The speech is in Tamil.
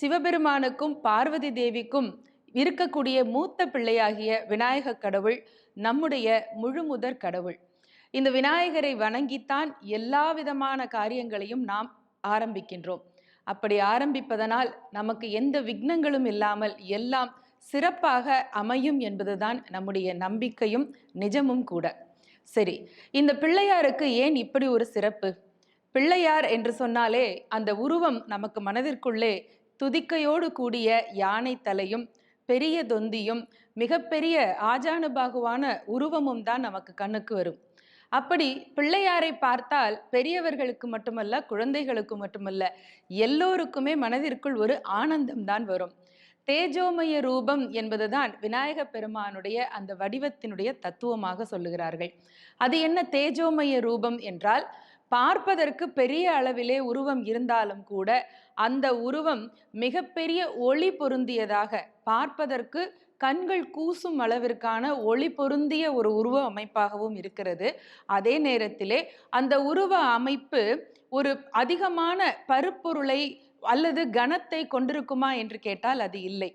சிவபெருமானுக்கும் பார்வதி தேவிக்கும் இருக்கக்கூடிய மூத்த பிள்ளையாகிய விநாயக கடவுள் நம்முடைய முழுமுதற் கடவுள். இந்த விநாயகரை வணங்கித்தான் எல்லா விதமான காரியங்களையும் நாம் ஆரம்பிக்கின்றோம். அப்படி ஆரம்பிப்பதனால் நமக்கு எந்த விக்னங்களும் இல்லாமல் எல்லாம் சிறப்பாக அமையும் என்பதுதான் நம்முடைய நம்பிக்கையும் நிஜமும் கூட. சரி இந்த பிள்ளையாருக்கு ஏன் இப்படி ஒரு சிறப்பு? பிள்ளையார் என்று சொன்னாலே அந்த உருவம் நமக்கு மனதிற்குள்ளே துதிக்கையோடு கூடிய யானை தலையும் பெரிய தொந்தியும் மிகப்பெரிய ஆஜானுபாகுவான உருவமும் தான் நமக்கு கண்ணுக்கு வரும். அப்படி பிள்ளையாரை பார்த்தால் பெரியவர்களுக்கு மட்டுமல்ல குழந்தைகளுக்கு மட்டுமல்ல எல்லோருக்குமே மனதிற்குள் ஒரு ஆனந்தம் தான் வரும். தேஜோமய ரூபம் என்பதுதான் விநாயக பெருமானுடைய அந்த வடிவத்தினுடைய தத்துவமாக சொல்லுகிறார்கள். அது என்ன தேஜோமய ரூபம் என்றால் பார்ப்பதற்கு பெரிய அளவிலே உருவம் இருந்தாலும் கூட அந்த உருவம் மிகப்பெரிய ஒளி பொருந்தியதாக பார்ப்பதற்கு கண்கள் கூசும் அளவிற்கான ஒளி பொருந்திய ஒரு உருவ அமைப்பாகவும் இருக்கிறது. அதே நேரத்திலே அந்த உருவ அமைப்பு ஒரு அதிகமான பருப்பொருளை அல்லது கணத்தை கொண்டிருக்குமா என்று கேட்டால் அது இல்லை.